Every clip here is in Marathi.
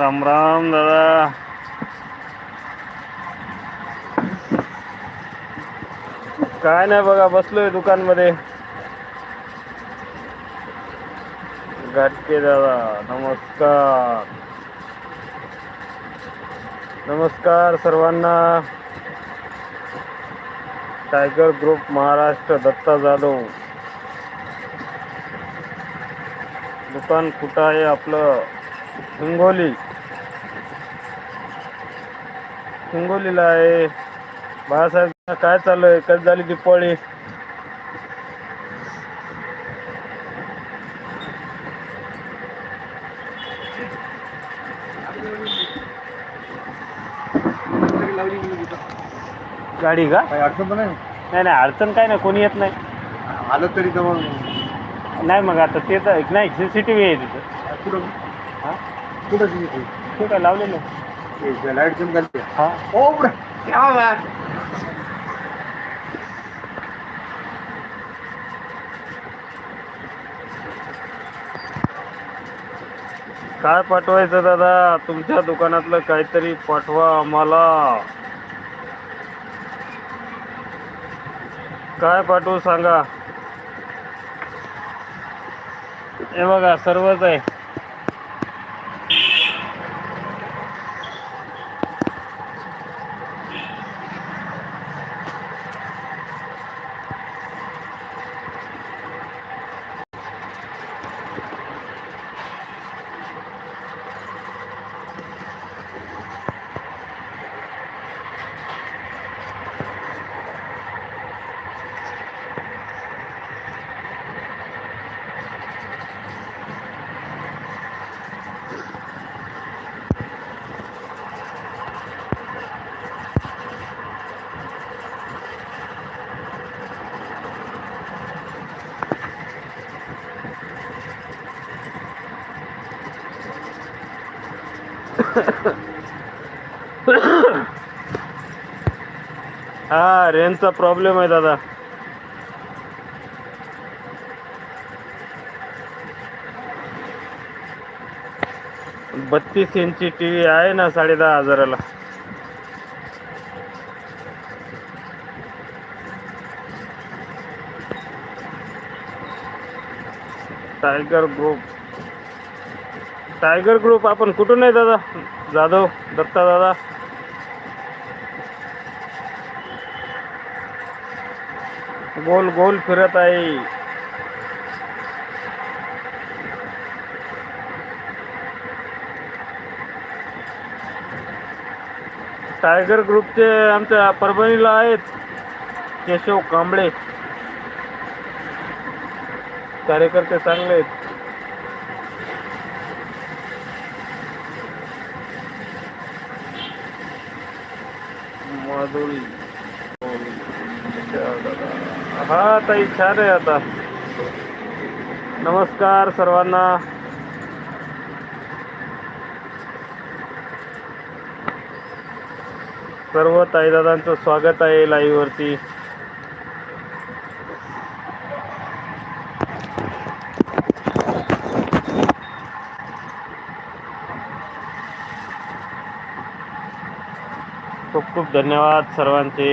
राम राम दादा. काय नाही बघा बसलोय दुकानमध्ये. घाटके दादा नमस्कार. नमस्कार सर्वांना. Tiger group Maharashtra Datta Jadhav. दुकान कुठं आहे आपलं? हिंगोली. हिंगोलीला आहे. बाळासाहेब काय चालू आहे कधी झाली दीपावली? गाडी का? काही अडचण तर नाही? नाही नाही अडचण काय नाही. कोणी येत नाही. आलं तरी तर मग. नाही मग आता ते तर नाही सी सी टी व्ही आहे तिथं. कुठं? हां? कुठं तिथे ठीक आहे लावलेलं? आहे. लाइट जम घालते हां. ओ क्या बात काय पाठवायचं दादा? तुमच्या दुकानातलं काहीतरी पाठवा आम्हाला. काय पाठवू सांगा? हे बघा सर्वच आहे. हा रेंजचा प्रॉब्लेम आहे दादा. बत्तीस इंची टी व्ही आहे ना साडे दहा हजाराला. टायगर ग्रुप टायगर ग्रुप आपण कुठून आहे दादा? जाधव दत्ता दादा. गोल गोल फिरत आहे. टायगर ग्रुपचे आमच्या परभणीला आहेत केशव कांबळे. कार्यकर्ते चांगले आहेत. माधुरी हा ताई छान आहे आता. नमस्कार सर्वांना. सर्व ताईदादांचं स्वागत आहे लाईव्ह खूप खूप धन्यवाद सर्वांचे.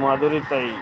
माधुरी ताई